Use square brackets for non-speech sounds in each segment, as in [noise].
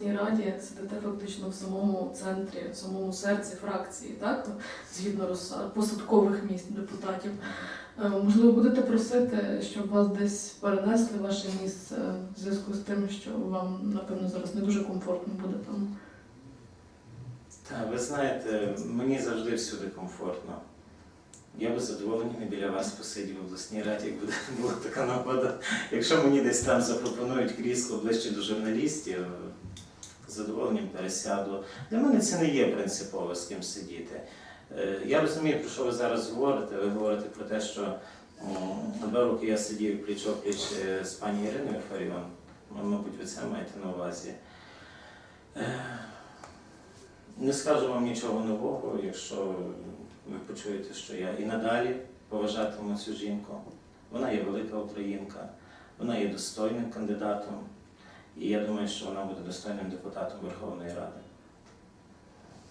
Раді сидите фактично в самому центрі, в самому серці фракції, так? Згідно посадкових місць депутатів. Е, Можливо, будете просити, щоб вас десь перенесли ваше місце в зв'язку з тим, що вам, напевно, зараз не дуже комфортно буде там. Так, ви знаєте, мені завжди всюди комфортно. Я би з задоволенням і біля вас посидів в обласній раді, якби [laughs] була така нагода. Якщо мені десь там запропонують крісло ближче до журналістів, з задоволенням пересяду. Для мене це не є принципово з ким сидіти. Е, Я розумію, про що ви зараз говорите. Ви говорите про те, що два роки я сидів пліч-опліч е, з пані Іриною Фаріон. Ну, Мабуть, ви це маєте на увазі. Е, не скажу вам нічого нового, якщо ви почуєте, що я і надалі поважатиму цю жінку. Вона є велика українка, вона є достойним кандидатом, і я думаю, що вона буде достойним депутатом Верховної Ради.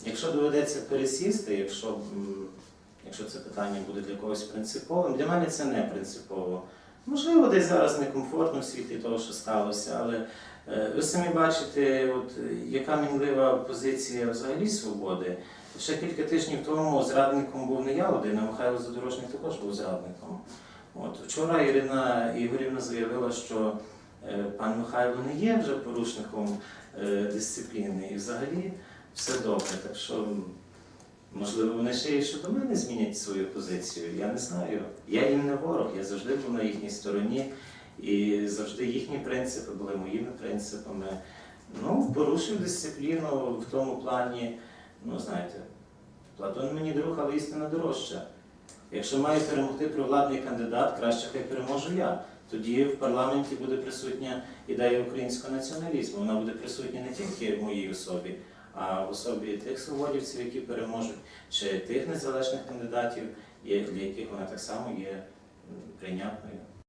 Якщо доведеться пересісти, якщо, якщо це питання буде для когось принциповим, для мене це не принципово. Можливо, десь зараз некомфортно в світлі того, що сталося, але Е, Ви самі бачите, от, яка мінлива позиція взагалі свободи. Ще кілька тижнів тому зрадником був не я один, а Михайло Задорожник також був зрадником. От, вчора Ірина Ігорівна заявила, що е, пан Михайло не є вже порушником е, дисципліни і взагалі все добре. Так що, можливо, вони ще й щодо мене змінять свою позицію. Я не знаю. Я їм не ворог, я завжди був на їхній стороні. І завжди їхні принципи були моїми принципами. Ну, порушив дисципліну в тому плані, ну знаєте, Платон мені друг, але істина дорожча. Якщо має перемогти провладний кандидат, краще хай переможу я. Тоді в парламенті буде присутня ідея українського націоналізму. Вона буде присутня не тільки в моїй особі, в особі тих свободівців, які переможуть, чи тих незалежних кандидатів, для яких вона так само є прийнятною.